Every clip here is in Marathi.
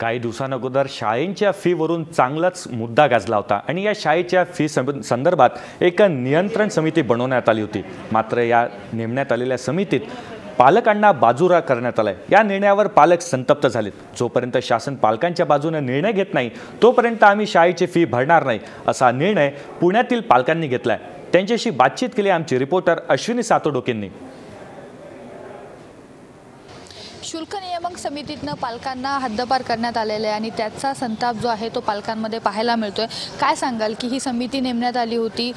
काही दिवसांअगोदर शाळेंच्या फीवरून चांगलाच मुद्दा गाजला होता. आणि या शाळेच्या फी संदर्भात एक नियंत्रण समिती बनवण्यात आली होती. मात्र या नेमण्यात आलेल्या समितीत पालकांना बाजूरा करण्यात आलाय. या निर्णयावर पालक संतप्त झालेत. जोपर्यंत शासन पालकांच्या बाजूने निर्णय घेत नाही तोपर्यंत आम्ही शाळेची फी भरणार नाही असा निर्णय पुण्यातील पालकांनी घेतलाय. त्यांच्याशी बातचीत केली आमची रिपोर्टर अश्विनी सातोडोकेंनी. शुल्क नियामक समितीतनं पालकांना हद्दपार करण्यात आलेलं आहे आणि त्याचा संताप जो आहे तो पालकांमध्ये पाहायला मिळतोय. काय सांगाल की ही समिती नेमण्यात आली होती?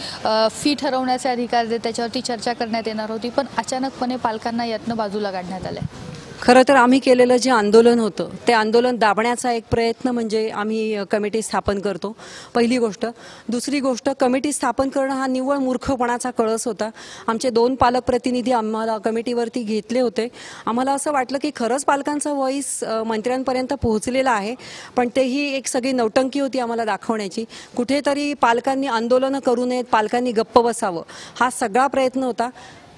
फी ठरवण्याचे अधिकार जे त्याच्यावरती चर्चा करण्यात येणार होती पण अचानकपणे पालकांना यातनं बाजूला काढण्यात आलं आहे खरं तर आम्ही केलेलं जे आंदोलन होतं ते आंदोलन दाबण्याचा एक प्रयत्न म्हणजे आम्ही कमिटी स्थापन करतो. पहिली गोष्ट. दुसरी गोष्ट कमिटी स्थापन करणं हा निव्वळ मूर्खपणाचा कळस होता. आमचे दोन पालक प्रतिनिधी आम्हाला कमिटीवरती घेतले होते. आम्हाला असं वाटलं की खरंच पालकांचा व्हॉईस मंत्र्यांपर्यंत पोहोचलेला आहे पण तेही एक सगळी नौटंकी होती आम्हाला दाखवण्याची. कुठेतरी पालकांनी आंदोलनं करू नयेत पालकांनी गप्प बसावं हा सगळा प्रयत्न होता.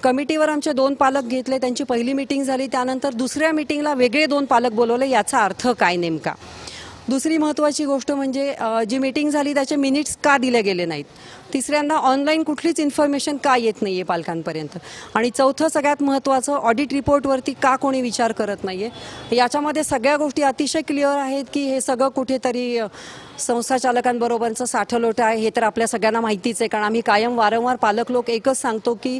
कमिटीवर आमचे दोन पालक घेतले त्यांची पहिली मिटिंग झाली त्यानंतर दुसऱ्या मिटिंगला वेगळे दोन पालक बोलवले याचा अर्थ काय नेमका? दुसरी महत्त्वाची गोष्ट म्हणजे जी मिटिंग झाली त्याचे मिनिट्स का दिले गेले नाहीत? तिसऱ्यांदा ऑनलाईन कुठलीच इन्फॉर्मेशन का येत नाही आहे पालकांपर्यंत? आणि चौथं सगळ्यात महत्त्वाचं ऑडिट रिपोर्टवरती का कोणी विचार करत नाही आहे याच्यामध्ये सगळ्या गोष्टी अतिशय क्लिअर आहेत की हे सगळं कुठेतरी संस्था चालकांबरोबरचं साठलोट आहे. हे तर आपल्या सगळ्यांना माहितीच आहे कारण आम्ही कायम वारंवार पालक लोक एकच सांगतो की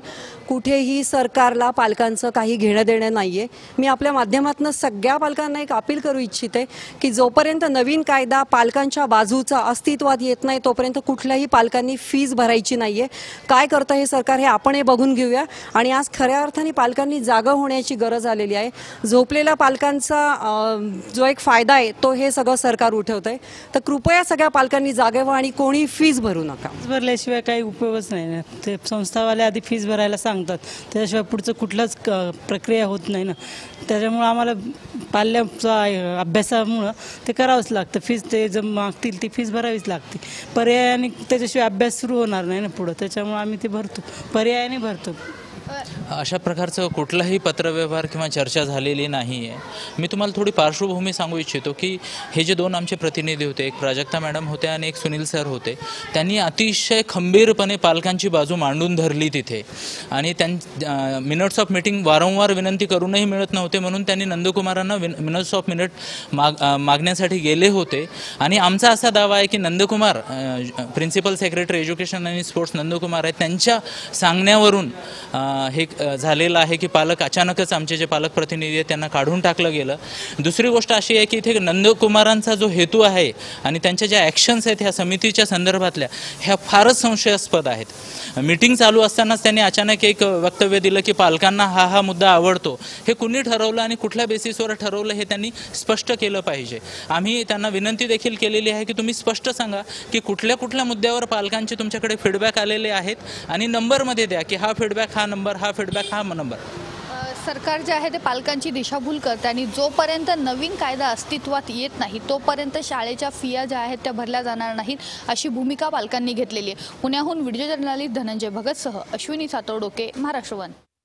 कुठेही सरकारला पालकांचं काही घेणं देणं नाही आहे मी आपल्या माध्यमातून सगळ्या पालकांना एक अपील करू इच्छिते की जोपर्यंत नवीन कायदा पालकांच्या बाजूचा अस्तित्वात येत नाही तोपर्यंत कुठल्याही पालकांनी फीज भरायची नाही आहे काय करतं हे सरकार हे आपण हे बघून घेऊया. आणि आज खऱ्या अर्थाने पालकांनी जागं होण्याची गरज आलेली आहे. झोपलेल्या पालकांचा जो एक फायदा आहे तो हे सगळं सरकार उठवतं आहे तर कृपया सगळ्या पालकांनी जागे व्हा आणि कोणी फीज भरू नका. फीज भरल्याशिवाय काही उपयोगच नाही ना. ते संस्थावाले आधी फीज भरायला सांगतात. त्याशिवाय पुढचं कुठलंच क- प्रक्रिया होत नाही ना. त्याच्यामुळं आम्हाला पाल्याचा अभ्यासामुळं ते करावंच लागतं. फीज ते जर मागतील ती फीज भरावीच लागते. पर्यायाने त्याच्याशिवाय अभ्यास सुरू होणार नाही ना पुढं. त्याच्यामुळं आम्ही ते भरतो. पर्यायाने भरतो. अशा प्रकारचं कुठलाही पत्रव्यवहार किंवा चर्चा झालेली नाही आहे मी तुम्हाला थोडी पार्श्वभूमी सांगू इच्छितो की हे जे दोन आमचे प्रतिनिधी होते एक प्राजक्ता मॅडम होते आणि एक सुनील सर होते त्यांनी अतिशय खंबीरपणे पालकांची बाजू मांडून धरली तिथे. आणि त्यां मिनट्स ऑफ मिटिंग वारंवार विनंती करूनही मिळत नव्हते म्हणून त्यांनी नंदकुमारांना विन मिनट्स ऑफ मिनिट माग मागण्यासाठी गेले होते. आणि आमचा असा दावा आहे की नंदकुमार प्रिन्सिपल सेक्रेटरी एज्युकेशन आणि स्पोर्ट्स नंदकुमार आहेत त्यांच्या सांगण्यावरून हे झालेलं आहे की पालक अचानकच आमचे जे पालक प्रतिनिधी आहेत त्यांना काढून टाकलं गेलं. दुसरी गोष्ट अशी आहे की इथे नंदकुमारांचा जो हेतू आहे आणि त्यांच्या ज्या ॲक्शन्स आहेत ह्या समितीच्या संदर्भातल्या ह्या फारच संशयास्पद आहेत. मीटिंग चालू असतानाच त्यांनी अचानक एक वक्तव्य दिलं की पालकांना हा हा मुद्दा आवडतो. हे कुणी ठरवलं आणि कुठल्या बेसिसवर ठरवलं हे त्यांनी स्पष्ट केलं पाहिजे. आम्ही त्यांना विनंती देखील केलेली आहे की तुम्ही स्पष्ट सांगा की कुठल्या कुठल्या मुद्द्यावर पालकांचे तुमच्याकडे फीडबॅक आलेले आहेत आणि नंबरमध्ये द्या की हा फीडबॅक हा नंबर हा फीडबॅक हा नंबर. सरकार जे आहे ते पालकांची दिशाभूल करते आणि जोपर्यंत नवीन कायदा अस्तित्वात येत नाही तोपर्यंत शाळेच्या फिया ज्या आहेत त्या भरल्या जाणार नाहीत अशी भूमिका पालकांनी घेतलेली आहे. पुण्याहून व्हिडिओ जर्नालिस्ट धनंजय भगतसह अश्विनी सातोडोके महाराष्ट्र वन.